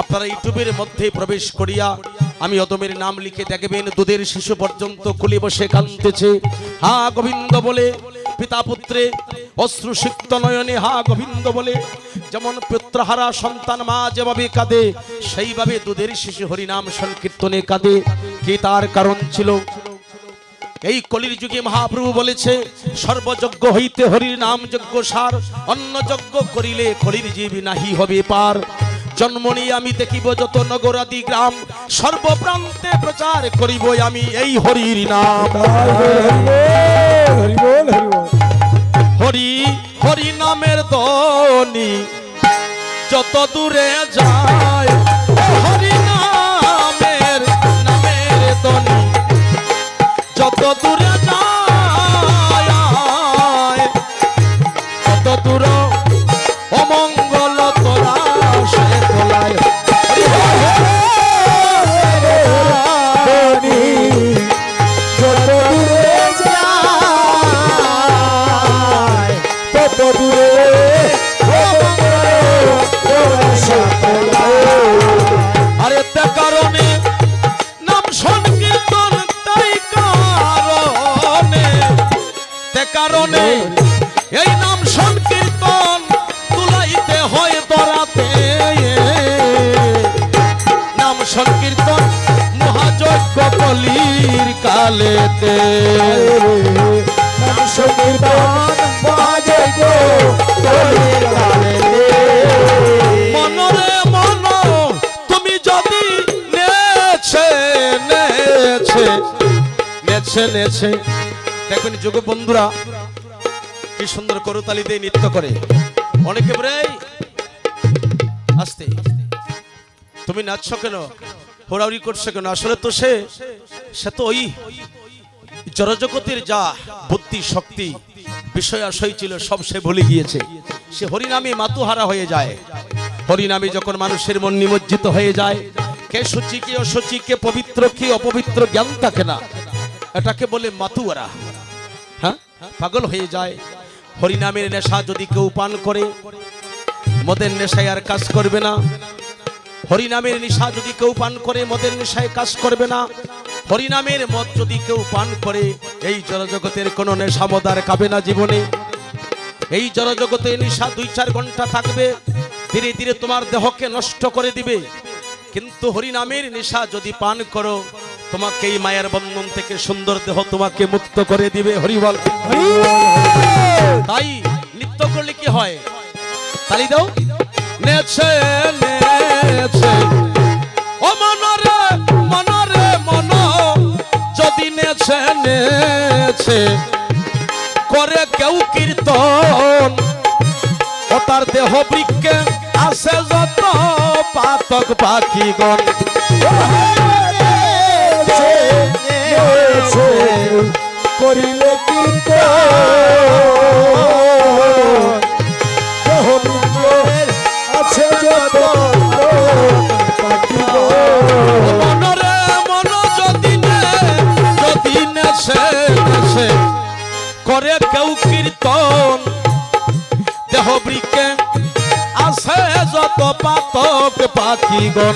আপনারা ইউটিউবের মধ্যে প্রবেশ করিয়া আমি অদমের নাম লিখে দেখবেন, দুধের শিশু পর্যন্ত কুলি বসে কান্দতেছে হা গোবিন্দ বলে, পিতা পুত্রে, অশ্রুসিক্ত নয়নে হা গোবিন্দ বলে, যেমন পুত্রহারা সন্তান মা যেভাবে কাঁদে, সেইভাবে দুধের শিশু হরিনাম সংকীর্তনে কাঁদে। কি তার কারণ ছিল? এই কলির যুগে মহাপ্রভু বলেছে, সর্বযজ্ঞ হইতে হরির নাম যজ্ঞ সার অন্য যজ্ঞ করিলে কলির জীব নাহি হবে পার। জন্ম নিয়ে আমি দেখিব যত নগরাদি গ্রাম। সর্বপ্রান্তে প্রচার করিব আমি এই হরির নাম। হরি হরি নামের দনি যত দূরে যায় সংকীর্তন বাজে দেখবেন যোগ বন্ধুরা কি সুন্দর করতালি দিয়ে নৃত্য করে অনেকে বলে "এই, আস্তে। তুমি নাচছো কেন? হোড়াউড়ি করছ কেন? আসলে তো সে সে তো ওই জড়জগতের যা বুদ্ধি, শক্তি, বিষয় আশয় ছিল, সব সে ভুলে গিয়েছে। সে হরিনামে মাতুহারা হয়ে যায়। হরিনামে যখন মানুষের মন নিমজ্জিত হয়ে যায়, কে সূচি, কে অসুচি, কে পবিত্র, কি অপবিত্র জ্ঞান থাকে না। এটাকে বলে মাতুয়ারা। হ্যাঁ? পাগল হয়ে যায়। হরিনামের নেশা যদি কেউ পান করে, মদের নেশায় আর কাজ করবে না। হরিনামের নেশা যদি কেউ পান করে, মদের নেশায় কাজ করবে না। হরিনামের মদ যদি কেউ পান করে, এই জড়জগতের কোনো নেশা মদ আর কাবে না জীবনে। এই জড়জগতে নেশা দুই চার ঘণ্টা থাকবে, ধীরে ধীরে তোমার দেহকে নষ্ট করে দিবে। কিন্তু হরিনামের নেশা যদি পান করো, তোমাকে এই মায়ের বন্ধন থেকে সুন্দর দেহ তোমাকে মুক্ত করে দিবে হরিবল। তাই নৃত্য করলে কি হয়? তালি দাও। নেছে নেছে ও মনরে নেছে নেছে করে কেউ কীর্তন। ও তার দেহ বৃক্ষে আসে যত পাতক পাখিগণ। করিলে কীর্তন। আছে যত করে কেউ কীর্তন। দেহ বৃক্ষে আসে যত পাতক পাখিগণ।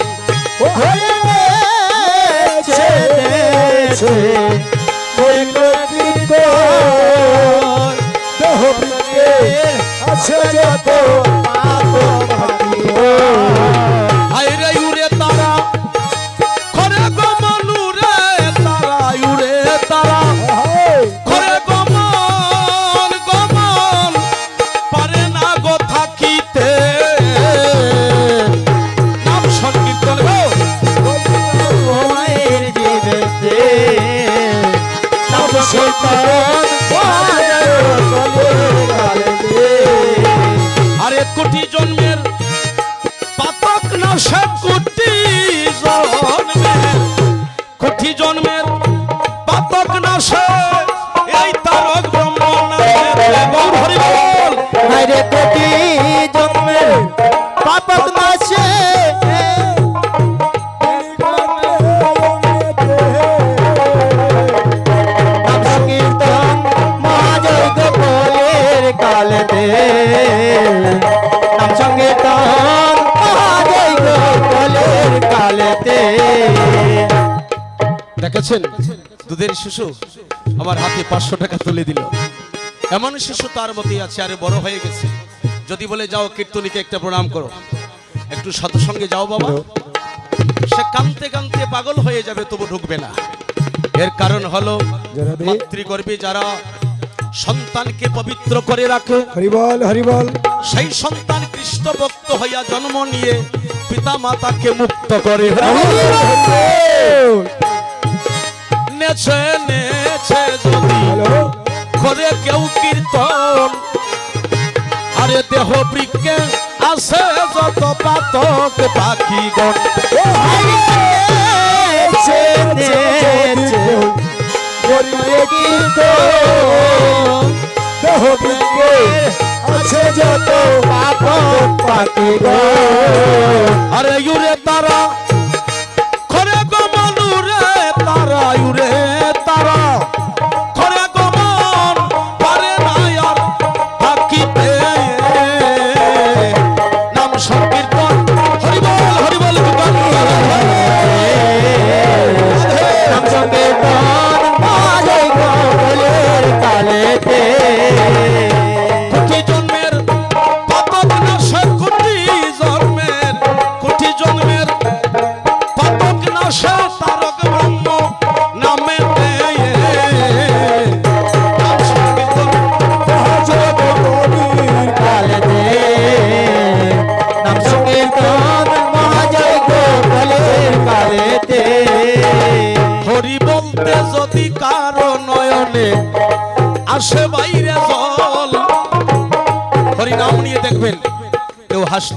করিলে কীর্তন। দেহ বৃন্দের আছে যত পাখি গো। দেখেছেন? দুধের শিশু আমার হাতে পাঁচশো টাকা তুলে দিল। এমন শিশু তার মতোই আছে আরে বড় হয়ে গেছে। যদি বলে যাও কীর্তনীকে একটা প্রণাম করো। একটু সঙ্গে যাও বাবা। সে কানতে কানতে পাগল হয়ে যাবে তবু ঢুকবে না। এর কারণ হলো মাতৃগর্ভে যারা সন্তানকে পবিত্র করে রাখে হরিবল হরিবল। সেই সন্তান কৃষ্ণ ভক্ত হইয়া জন্ম নিয়ে পিতা মাতাকে মুক্ত করে। নেছে নেছে যদি করে কেউ কীর্তন আরে দেহ বৃক্ষে আছে যত পাতক পাখি গণ দেহ বিজ্ঞে আছে যত পাপ পাতি গো আরে ইউরে তারা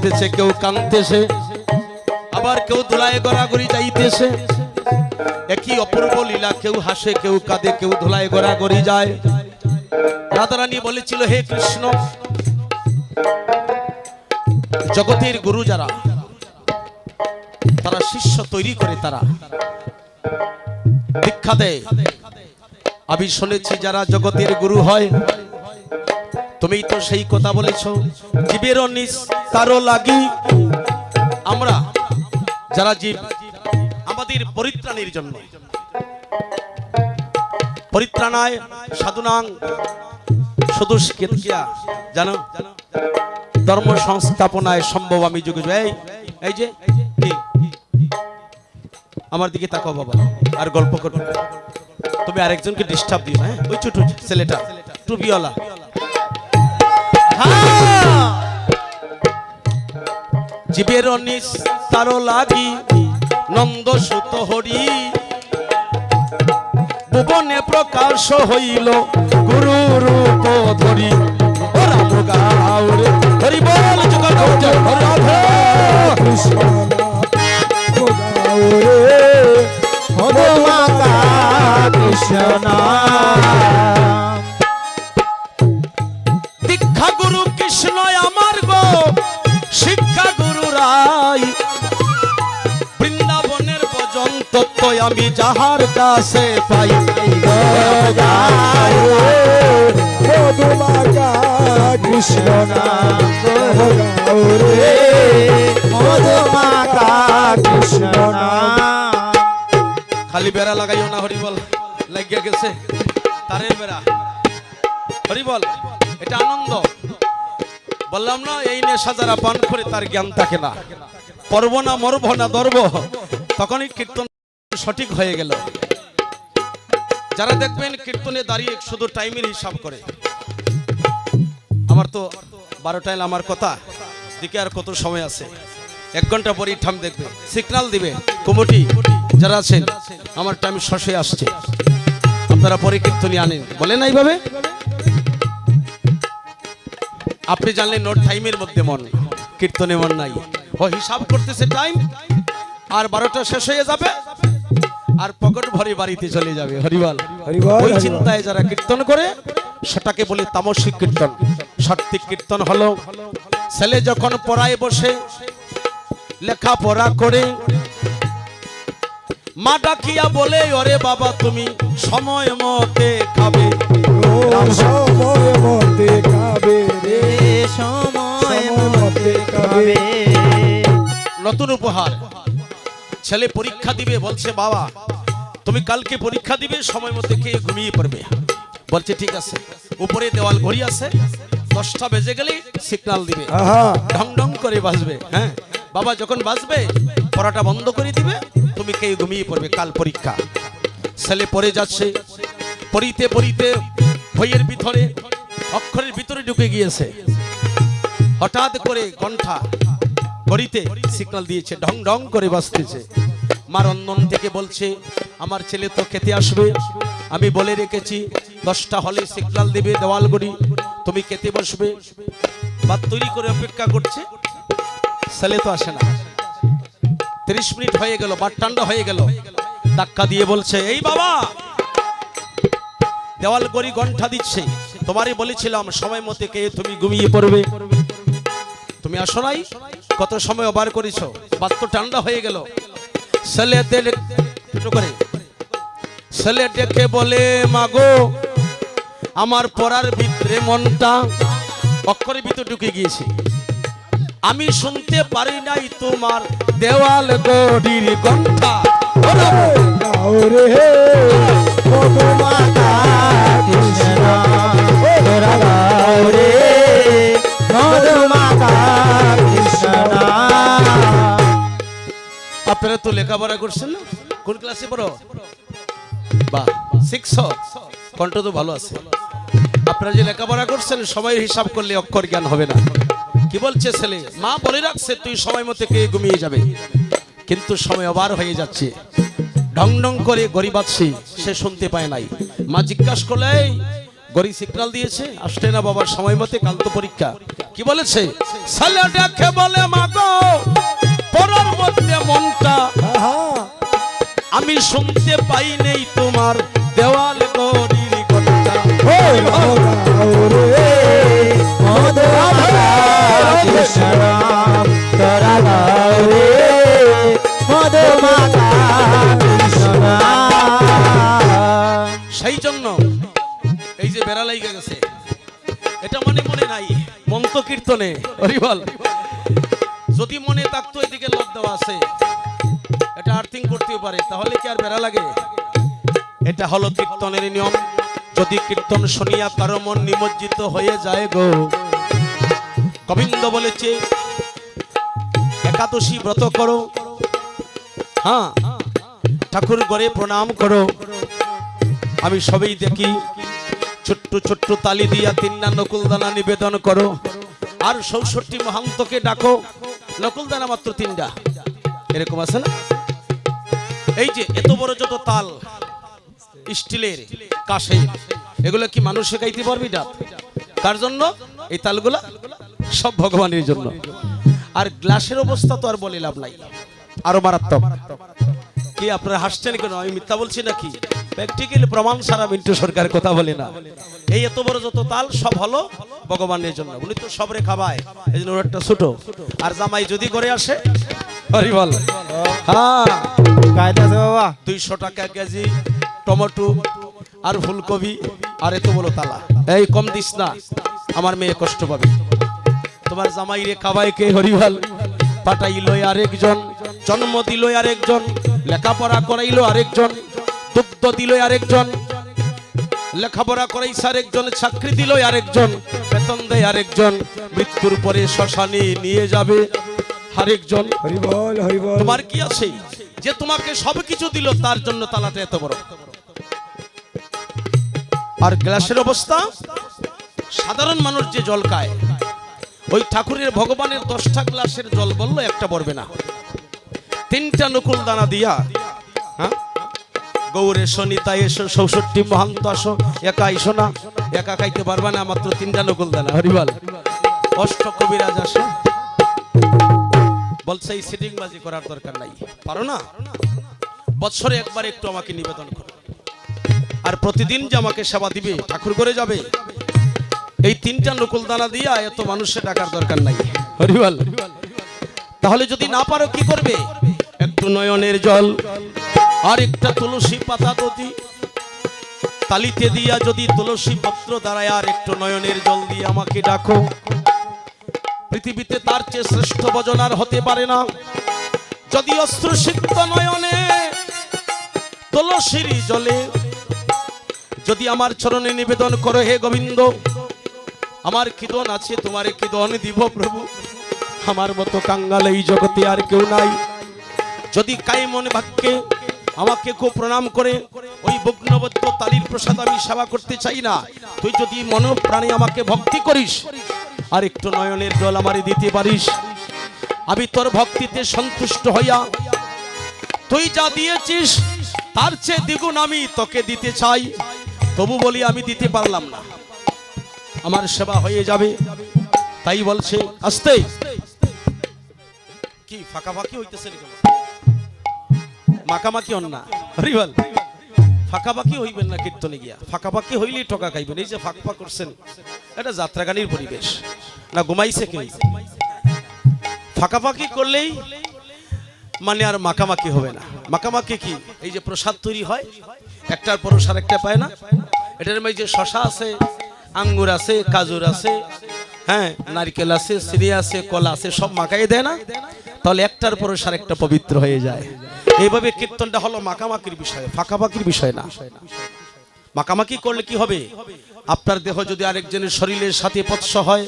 হাসতেছে কেউ কাঁদতেছে, আবার কেউ ধুলায় গড়াগড়ি যাইতেছে। একই অপূর্ব লীলা, কেউ হাসে, কেউ কাঁদে, কেউ ধুলায় গড়াগড়ি যায়। রাধারানী বলেছিল, হে কৃষ্ণ, জগতের গুরু যারা, তারা শিষ্য তৈরি করে তারা। দীক্ষা দেয় আমি শুনেছি যারা জগতের গুরু হয় তুমি তো সেই কথা বলেছ। জীবেরও নিজ তারও লাগি আমরা, যারা জীব, আমাদের পরিত্রাণের জন্য। পরিত্রাণায় সাধুনাং শুধু কেতকিয়া জানো? ধর্ম সংস্থাপনায় সম্ভব আমি যুগে এই এই যে আমার দিকে তাকাও বাবা, আর গল্প করো। তুমি আরেকজনকে ডিস্টার্ব দিও হ্যাঁ? ওই ছোট ছেলেটা, টুপিওয়ালা। জীবের নিস তারও লাগি, নন্দ সুত হরি। ভুবনে প্রকাশ হইল গুরু রূপ ধরি। ও রাম গাউরে হরি বল রাধে। কৃষ্ণ কৃষ্ণ আমি যাহার কাছে পাই খালি বেড়া লাগাইও না, হরিবল। লাগিয়া গেছে। তারের বেড়া। হরিবল, এটা আনন্দ। বললাম না, এই নেশা যারা পান করে তার জ্ঞান থাকে না। পর্ব না, মরব না দর্ব তখনই কীর্তন সঠিক হয়ে গেল। যারা দেখবেন কীর্তনে দাঁড়িয়ে শুধু টাইমের হিসাব করে, আমার তো বারোটায় আমার কথা, দিকে আর কত সময় আছে? এক ঘণ্টা পরেই ঠাম দেখবে, সিগনাল দিবে, কমিটি, যারা আছেন, আমার টাইম শশে আসছে। আপনারা পরে কীর্তনী আনেন। বলে না এইভাবে? আপনি জানলেন নোট টাইমের মধ্যে মন, কীর্তনে মন নাই। ও হিসাব করতেছে টাইম, আর বারোটা শেষ হয়ে যাবে। আর পকেট ভরে বাড়িতে চলে যাবে হরিবল। হরিবল, ওই চিন্তায় যারা কীর্তন করে সেটাকে বলে তামসিক কীর্তন। সাত্বিক কীর্তন হলো ছেলে যখন পড়ায় বসে লেখাপড়া করে মা ডাকিয়া বলে ওরে বাবা তুমি সময় মতে খাবে সময় মতে খাবে রে সময় মতে খাবে। নতুন উপহার। ছেলে পরীক্ষা দিবে বলছে বাবা তুমি কালকে পরীক্ষা দিবে সময় মতো খেয়ে ঘুমিয়ে পড়বে। বলছে ঠিক আছে। উপরে দেওয়াল ঘড়ি আছে দশটা বেজে গেলে সিগনাল দিবে। ঢং ঢং করে বাজবে হ্যাঁ? বাবা যখন বাজবে পড়াটা বন্ধ করে দিবে তুমি খেয়ে ঘুমিয়ে পড়বে কাল পরীক্ষা। ছেলে পড়ে যাচ্ছে পড়িতে পড়িতে বইয়ের ভিতরে অক্ষরের ভিতরে ঢুকে গিয়েছে। হঠাৎ করে কণ্ঠা ঘড়িতে সিগনাল দিয়েছে ঢং ঢং করে বাজতেছে। মার অন্যন থেকে বলছে, আমার ছেলে তো খেতে আসবে। আমি বলে রেখেছি, দশটা হলে সিগনাল দেবে দেওয়াল গড়ি তুমি খেতে বসবে। ভাত তৈরি করে অপেক্ষা করছে। ছেলে তো আসে না। তিরিশ মিনিট হয়ে গেল বাট ঠান্ডা হয়ে গেল। ধাক্কা দিয়ে বলছে, এই বাবা! দেওয়াল গড়ি ঘণ্টা দিচ্ছে। তোমারই বলেছিলাম, সময় মতে কে তুমি ঘুমিয়ে পড়বে। তুমি আসো নাই? কত সময় বার করেছ? বাত তো ঠান্ডা হয়ে গেল। ছেলে করে। ছেলে ডেকে বলে মাগো আমার পড়ার ভিতরে মনটা অক্ষরের ভিতরে ঢুকে গিয়েছে। আমি শুনতে পারি নাই তোমার দেওয়াল গড়ির ঘণ্টা রে মধুমাতা আপনারা তো লেখাপড়া করছেন কোন ক্লাসে পড়ো? বা সিক্স কণ্ঠ তো ভালো আছে। আপনারা যে লেখাপড়া করছেন সময়ের হিসাব করলে অক্ষর জ্ঞান হবে না। কি বলছে ছেলে? মা বলে রাখছে তুই সময় মতো কে ঘুমিয়ে যাবে। কিন্তু সময় অবার হয়ে যাচ্ছে। ঢং ঢং করে গরিব আছে সে শুনতে পায় নাই। মা জিজ্ঞাসা করলে "এই, গরি সিগন্যাল দিয়েছে? আসলে না বাবার সময় মতে কাল তো পরীক্ষা। কি বলেছে? ছেলে দেখে বলে মা গো পড়ার মধ্যে মনটা আমি শুনতে পাই নেই তোমার দেওয়াল গড়ির ঘণ্টা ওই ওরে মধুমাতা কৃষ্ণ তোরা রে মধুমাতা কৃষ্ণ সেই জন্য এই যে বেড়া লাইগে গেছে এটা মনে মনে নাই মন্ত্র কীর্তনে হরিবল যদি মনে থাকতো এদিকে লোক দেওয়া আছে, এটা আর্থিং করতেও পারে, তাহলে কি আর বেড়া লাগে? এটা হলো কীর্তনের নিয়ম। যদি কীর্তন শুনিয়া কারও মন নিমজ্জিত হয়ে যায় গো, গোবিন্দ বলেছে, একাদশী ব্রত করো। হ্যাঁ ঠাকুর গড়ে প্রণাম করো। আমি সবই দেখি, ছোট্ট ছোট্ট তালি দিয়া তিনটা নকুলদানা নিবেদন করো। আর চৌষট্টি মহান্তকে ডাকো। নকুলদানা মাত্র তিনটা। এরকম আছে না? এই যে এত বড় যত তাল, স্টিলের, কাশের, এগুলো কি মানুষ শেখাইতে পারবি না তার জন্য? এই তালগুলা সব ভগবানের জন্য। আর গ্লাসের অবস্থা তো আর বলে লাভ নাই। আরও মারাত্মক। কি আপনারা হাসছেন কেন? আমি মিথ্যা বলছি নাকি? প্র্যাকটিক্যালি প্রমাণ সারা মিন্টু সরকার কথা বলে না। এই এত বড় যত তাল সব হলো ভগবানের জন্য উনি তো সবরে খাবায়। এই জন্য ওর একটা ছোট। আর জামাই যদি করে আসে হরি বল। হ্যাঁ। বাবা। দুইশো টাকা কেজি টমেটো আর ফুলকপি আর এত বড় তালা। এই কম দিস না। আমার মেয়ে কষ্ট পাবে। তোমার জামাই রে খাবাই কে হরিভাল পাঠাইল আরেকজন জন্ম দিল আরেকজন লেখাপড়া করাইল আরেকজন। দুগ্ধ দিল আরেকজন লেখাপড়া করাইছে আরেকজন চাকরি দিল আরেকজন বেতন দেয় আরেকজন মৃত্যুর পরে শ্মশানে নিয়ে যাবে আরেকজন। হরি বল হরি বল। তোমার কি আছে? যে তোমাকে সবকিছু দিল তার জন্য তালাটা এত বড়। আর গ্লাসের অবস্থা? সাধারণ মানুষ যে জল খায় ওই ঠাকুরের ভগবানের দশটা গ্লাসের জল বলল একটা পড়বে না। তিনটা নকুল দানা দিয়া হ্যাঁ? গৌরে সনিতা এসো চৌষট্টি মহান্ত আসো একা এসো না একা খাইতে পারবে না মাত্র তিনটা নকুল দানা। হরিবাল। অষ্ট কবিরাজ আসো। বলছে এই সিটিং বাজি করার দরকার নাই। পারো না? বছরে একবার একটু আমাকে নিবেদন করো। আর প্রতিদিন যে আমাকে সেবা দিবে ঠাকুর করে যাবে এই তিনটা নকুল দানা দিয়া এত মানুষের ডাকার দরকার নাই। হরিবল। তাহলে যদি না পারো কি করবে? একটু নয়নের জল আর একটা তুলসী পাতা যদি তালিতে দিয়া যদি তুলসী পত্র দাঁড়ায় আর একটু নয়নের জল দিয়ে আমাকে ডাকো। পৃথিবীতে তার চেয়ে শ্রেষ্ঠ ভজন আর হতে পারে না। যদি অস্ত্র সিদ্ধ নয়নে তুলসীর জলে যদি আমার চরণে নিবেদন করো, হে গোবিন্দ, আমার কিদন আছে, তোমার কিদন দিব প্রভু। আমার মতো কাঙ্গাল এই জগতে আর কেউ নাই। যদি কাই মনে ভাগ্যে আমাকে খুব প্রণাম করে। ওই বগ্নবদ্ধ তালির প্রসাদ আমি সেবা করতে চাই না। তুই যদি মন প্রাণে আমাকে ভক্তি করিস, আর একটু নয়নের জল আমারে দিতে পারিস। আমি তোর ভক্তিতে সন্তুষ্ট হইয়া তুই যা দিয়েছিস, তার চেয়ে দ্বিগুণ আমি তোকে দিতে চাই। তবু বলি আমি দিতে পারলাম না। আমার সেবা হয়ে যাবে। তাই বলছে, আসতে। কি ফাঁকাফাঁকি হইতেছে মাকামাকি হন না। হরিবল ফাঁকাফাঁকি হইবেন না কীর্তনে গিয়া। ফাঁকাফাঁকি হইলেই টকা খাইবেন। এই যে ফাঁক ফাঁক করছেন, এটা যাত্রাগানির পরিবেশ। না, ঘুমাইছে কেউ ফাঁকাফাঁকি করলেই মানে আর মাকামাকি হবে না। মাকামাকি কি? এই যে প্রসাদ তৈরি হয়, একটার পর সার একটা পায় না? এটার মধ্যে যে শশা আছে, আঙ্গুর আছে, কাজুর আছে হ্যাঁ নারকেল আছে সিরি আছে, কলা আছে, সব মাখাই দেয় না? তাহলে একটার পর সার একটা পবিত্র হয়ে যায়। এইভাবে কীর্তনটা হলো মাকামাকির বিষয়, ফাঁকাফাকির বিষয় না। মাকামাকি করলে কি হবে? আপনার দেহ যদি আরেকজনের শরীরের সাথে পৎস হয়,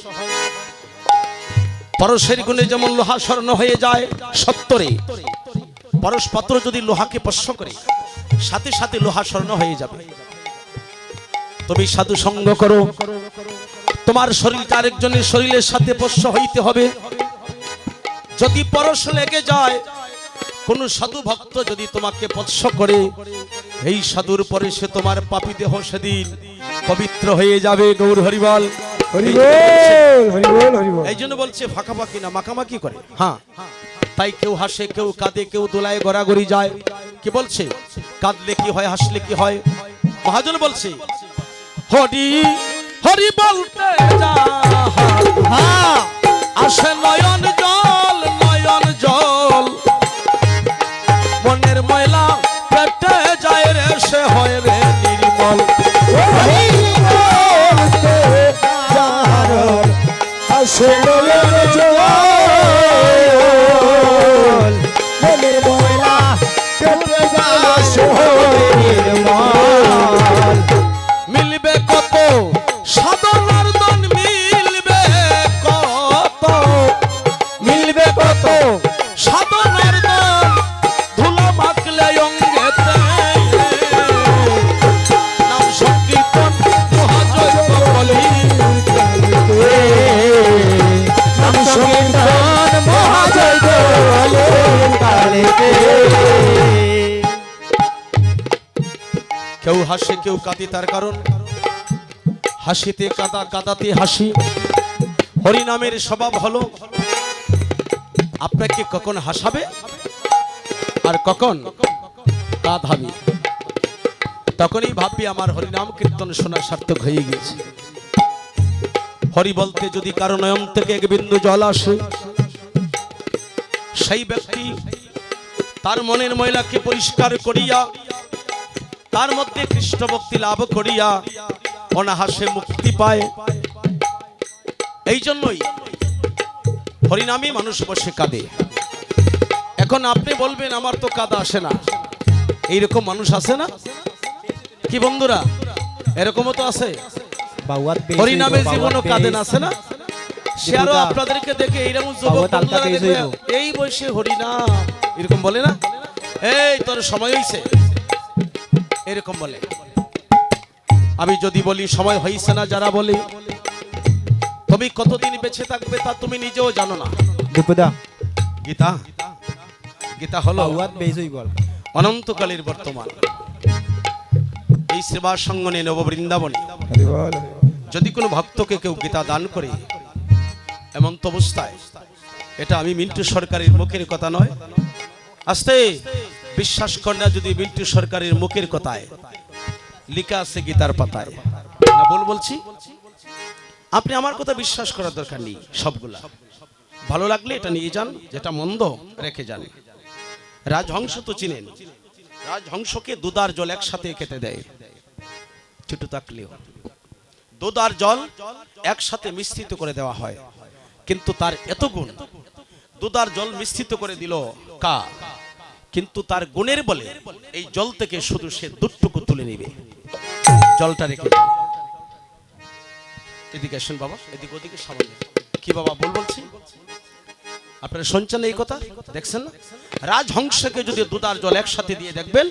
পরশের গুণে যেমন লোহা স্বর্ণ হয়ে যায়, সত্তরে। পরশ পাত্র যদি লোহাকে স্পর্শ করে, সাথে সাথে লোহা স্বর্ণ হয়ে যাবে। তুমি সাধু সঙ্গ করো। তোমার শরীরটা আরেকজনের শরীরের সাথে স্পর্শ হইতে হবে। যদি পরশ লেগে যায় কোন সাধু ভক্ত যদি তোমাকে স্পর্শ করে এই সাধুর পরে সে তোমার পাপি দেহ সেদিন পবিত্র হয়ে যাবে গৌর হরিবল। হরি বল হরি বল হরি বল এই জন্য বলছে ফাঁকাফাঁকি না মাখামাখি করে। হ্যাঁ তাই কেউ হাসে কেউ কাঁদে কেউ দোলায় গড়াগড়ি যায়। কি বলছে? কাঁদলে কি হয় হাসলে কি হয়? মহাজন বলছে হরি হরি বলতে যাহা, আসে নয়ন জল। ময়লা পেটে যায় রে সে হয় রে নির্মল। হরি কেউ হাসে কেউ কাঁদে তার কারণ। হাসিতে কাদা কাদাতে হাসি। হরিনামের স্বভাব হলো, আপনাকে কখন হাসাবে আর কখন কাঁদাবে তখনই ভাববি আমার হরিনাম কীর্তন শোনা সার্থক হয়ে গেছে হরি বলতে যদি কারও নয়ন থেকে এক বিন্দু জল আসে, সেই ব্যক্তি তার মনের ময়লাকে পরিষ্কার করিয়া তার মধ্যে কৃষ্ণ ভক্তি লাভ করিয়া অনাহাসে মুক্তি পায়। এই জন্যই হরিনামে মানুষ বসে কাঁদে। এখন আপনি বলবেন আমার তো কাদা আসে না। এইরকম মানুষ আছে না? কি বন্ধুরা? এরকমও তো আছে? হরিনামে জীবনও বাউয়াত কাঁদে পেয়েছি। না আছে না? সে আরও আপনাদেরকে দেখে এইরকম যুবক। এই বয়সে হরিনাম। এরকম বলে না? এই তোর সময় হইছে। এরকম বলে। আমি যদি বলি সময় হইছে না যারা বলে তুমি কতদিন বেঁচে থাকবে তা তুমি নিজেও জানো না। দীপুদা। গীতা গীতা হলো অনন্তকালের বর্তমান। এই সেবা সঙ্গনে নব বৃন্দাবনে। হরি বল যদি কোনো ভক্তকে কেউ গীতা দান করে এমন তো অবস্থায় এটা আমি মিন্টু সরকারের মুখের কথা নয়। আস্তে। বিশ্বাস কর না যদি মিন্টু সরকারের মুখের কথায়। লিখা আছে গীতার পাতায়। না বল বলছি? আপনি আমার কথা বিশ্বাস করার দরকার নেই সবগুলা। ভালো লাগলে এটা নিয়ে যান, যেটা মন্দ রেখে যান। রাজহংস তো চিনেন। রাজহংসকে দুদার জল একসাথে খেতে দেয়। ছোট তাকলেও। দুধ আর জল একসাথে মিশ্রিত করে দেওয়া হয়। কিন্তু তার এত গুণ। দুধ আর জল মিশ্রিত করে দিল কা কিন্তু তার গুণের বলে এই জল থেকে শুধু সে দুটুকু তুলে নিবে। জলটা রেখে এদিকে আসুন বাবা, এদিকে ওদিকে সামনে। কি বাবা বল বলছি? আপনারা শুনছেন এই কথা? দেখছেন না? রাজহংসকে যদি দুধার জল একসাথে দিয়ে দেখবেন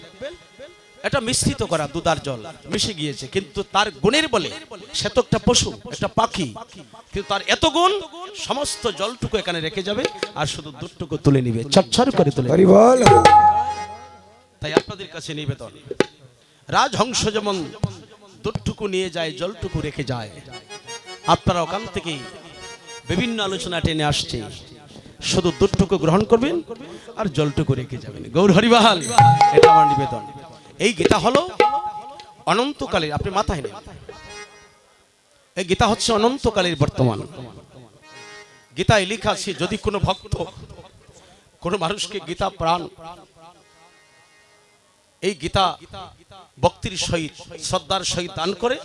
এটা মিশ্রিত করা দুধার জল, মিশে গিয়েছে। কিন্তু তার গুণের বলে সে তো একটা পশু, একটা পাখি। কিন্তু তার এত গুণ, সমস্ত জলটুকু এখানে রেখে যাবে আর শুধু দুধটুকু তুলে নিবে চচ্ছর করে তুলে। তাই আপনাদের কাছে নিবেদন, রাজহংস যেমন দুধটুকু নিয়ে যায়, জলটুকু রেখে যায়, আপনারা ওখান থেকে বিভিন্ন আলোচনা টেনে আসছে। শুধু দুধটুকু গ্রহণ করবেন আর জলটুকু রেখে যাবেন। গৌর হরিবাল, এটা আমার নিবেদন। এই গীতা হলো অনন্তকালের, আপনি মাথায় নেন। এই গীতা হচ্ছে অনন্তকালের বর্তমান। গীতায় লেখা আছে, যদি কোনো ভক্ত, কোনো মানুষকে গীতা প্রাণ, এই গীতা ভক্তির সহিত, শ্রদ্ধার সহিত দান করে,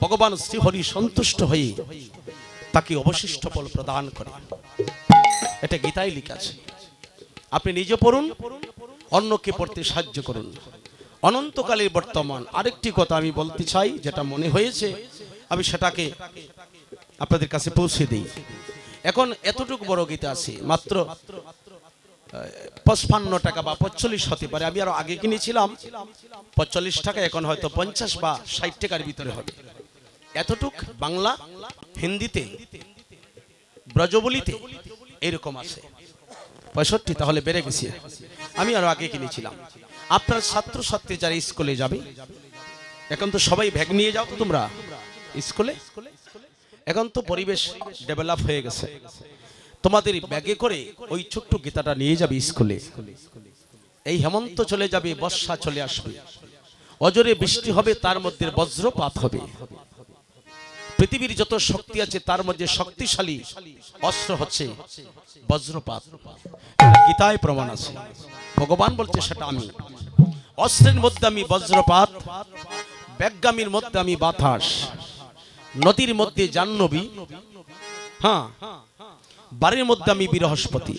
ভগবান শ্রীহরি সন্তুষ্ট হয়ে তাকে অবশিষ্ট ফল প্রদান করে। এটা গীতায় লেখা আছে। আপনি নিজে পড়ুন, অন্যকে পড়তে সাহায্য করুন। অনন্তকালের বর্তমান আরেকটি কথা আমি বলতে চাই, যেটা মনে হয়েছে, আমি সেটাকে আপনাদের কাছে পৌঁছে দিই। এখন এতটুকু বড় গীতা আছে, মাত্র পঁচপান্ন টাকা বা পঁচল্লিশ হতে পারে। আমি আরও আগে কিনেছিলাম পঁচল্লিশ টাকা, এখন হয়তো পঞ্চাশ বা ষাট টাকার ভিতরে হবে। এতটুক বাংলা, হিন্দিতে, ব্রজবলিতে এরকম আছে। পঁয়ষট্টি, তাহলে বেড়ে গেছে। আমি আরও আগে কিনেছিলাম। আপনার ছাত্র ছাত্রী যারা স্কুলে যাবে, এখন তো সবাই ব্যাগ নিয়ে যাও তো তোমরা। স্কুলে? এখন তো পরিবেশ ডেভেলপ হয়ে গেছে। তোমাদের ব্যাগে করে ওই ছোট্ট গীতাটা নিয়ে যাবে স্কুলে। এই হেমন্ত চলে যাবে, বর্ষা চলে আসবে। অজরে বৃষ্টি হবে, তার মধ্যে বজ্রপাত হবে। পৃথিবীর যত শক্তি আছে, তার মধ্যে শক্তিশালী অস্ত্র হচ্ছে বজ্রপাত। গীতায় প্রমাণ আছে। ভগবান বলছে সেটা আমি। অস্ত্রের মধ্যে আমি বজ্রপাত ব্যাগামীর মধ্যে আমি বাতাস, নদীর মধ্যে জাহ্নবী হ্যাঁ বাড়ির মধ্যে আমি বৃহস্পতি,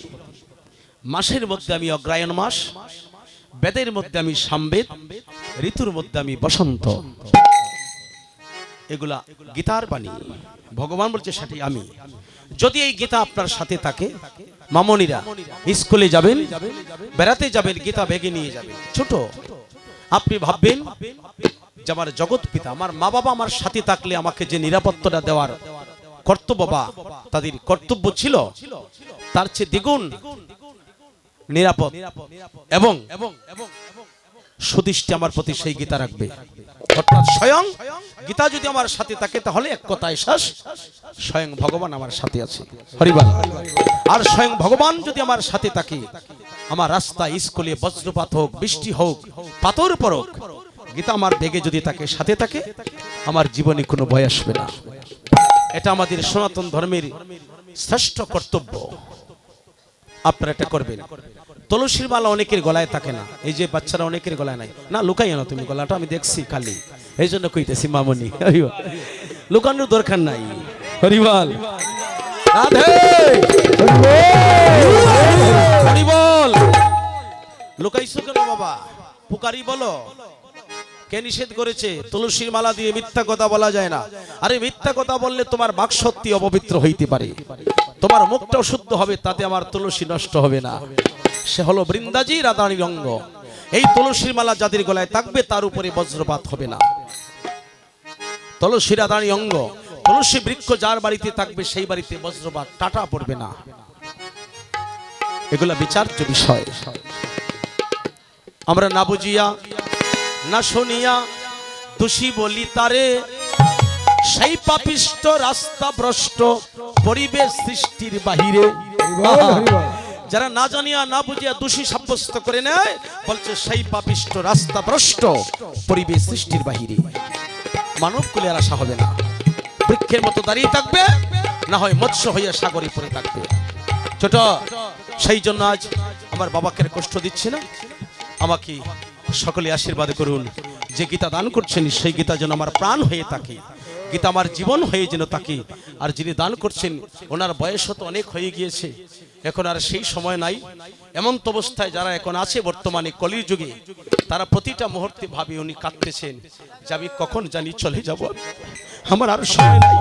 মাসের মধ্যে আমি অগ্রায়ণ মাস, বেদের মধ্যে আমি সামবেদ, ঋতুর মধ্যে আমি বসন্ত। এগুলা গীতার বাণী। ভগবান বলছে সেটি আমি। যদি এই গীতা আপনার সাথে থাকে, মামনিরা, স্কুলে যাবেন, বেড়াতে যাবেন, গীতা বেগে নিয়ে যাবেন। ছোট। আপনি ভাববেন, যে আমার জগৎ পিতা, আমার মা বাবা আমার সাথে থাকলে আমাকে যে নিরাপত্তাটা দেওয়ার কর্তব্য বা তাদের কর্তব্য ছিল, তার চেয়ে দ্বিগুণ নিরাপদ এবং সুদৃষ্টি আমার প্রতি সেই গীতা রাখবে। অর্থাৎ স্বয়ং গীতা যদি আমার সাথে থাকে, তাহলে এক কথায় শেষ। স্বয়ং ভগবান আমার সাথে আছে। হরিবাল। আর স্বয়ং ভগবান যদি আমার সাথে থাকে, আমার রাস্তা, স্কুলে, বজ্রপাত হোক, বৃষ্টি হোক, পাথর পরক, গীতা আমার বেগে যদি তাকে সাথে থাকে, আমার জীবনে কোনো ভয় আসবে না। এটা আমাদের সনাতন ধর্মের শ্রেষ্ঠ কর্তব্য। আপনারা এটা করবেন। তুলসীর মালা অনেকের গলায় থাকে না। এই যে বাচ্চারা অনেকের গলায় নাই। না লুকাইও না তুমি গলাটা আমি দেখছি খালি। এই জন্য কইতেছি মামনি। লুকানোর দরকার নাই। হরিবল। রাধে! হরিবল! লুকাইছো কেন বাবা? পুকারি বলো। কে নিষেধ করেছে? তুলসীর মালা দিয়ে মিথ্যা কথা বলা যায় না। আরে মিথ্যা কথা বললে তোমার বাক সত্যি অপবিত্র হইতে পারে। তোমার মুখটা শুদ্ধ হবে তাতে আমার তুলসী নষ্ট হবে না। সে হলো বৃন্দাজি রাধারণীর অঙ্গ এই তুলসীর মালা যাদের গলায় থাকবে, তার উপরে বজ্রপাত হবে না। তুলসী রাধারণী অঙ্গ, তুলসী বৃক্ষ যার বাড়িতে থাকবে, সেই বাড়িতে বজ্রপাত, টাটা পড়বে না। এগুলা বিচার্য বিষয়। আমরা না বুঝিয়া, না শুনিয়া, দোষী বলি তারে, সেই পাপিষ্ট রাস্তা ভ্রষ্ট, পরিবেশ সৃষ্টির বাহিরে। যারা না জানিয়া, না বুঝিয়া দোষী সাব্যস্ত করে নেয় বলছে সেই পাপিষ্ট রাস্তা ভ্রষ্ট পরিবেশ সৃষ্টির বাহিরে। মানব কুলে আর আশা হবে না। বৃক্ষের মতো দাঁড়িয়ে থাকবে, না হয় মৎস্য হইয়া সাগরে পড়ে থাকবে। ছোট, সেই জন্য আজ আমার বাবাকে কষ্ট দিচ্ছে না। আমাকে সকলে আশীর্বাদ করুন। যে গীতা দান করছেন, সেই গীতা যেন আমার প্রাণ হয়ে থাকে। গীতা আমার জীবন হয়ে যেন থাকে। আর যিনি দান করছেন, ওনার বয়স তো অনেক হয়ে গিয়েছে। এখন আর সেই সময় নাই। এমন তো অবস্থায় যারা এখন আছে বর্তমানে কলির যুগে, তারা প্রতিটা মুহূর্তে ভাবে উনি কাঁদতেছেন যে আমি কখন জানি চলে যাব। আমার আর সময় নাই।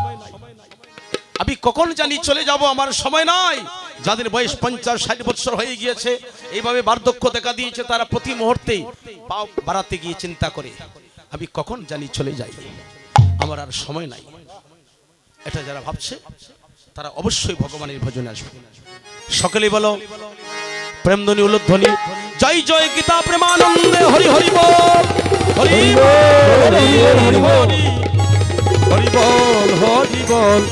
আমি কখন জানি চলে যাব, আমার সময় নাই। যাদের বয়স পঞ্চাশ, ষাট বছর হয়ে গিয়েছে, এইভাবে বার্ধক্য দেখা দিয়েছে, তারা প্রতি মুহূর্তেই পাও বাড়াতে গিয়ে চিন্তা করে, আমি কখন জানি চলে যাই। আমার আর সময় নাই। এটা যারা ভাবছে, তারা অবশ্যই ভগবানের ভজনে আসবে। সকলেই বলো, প্রেমধ্বনি উল্লধ্বনি জয় জয় গীতা প্রেমানন্দে, হরি হরি বল হরি বল হরি বল হরি বল হরি বল।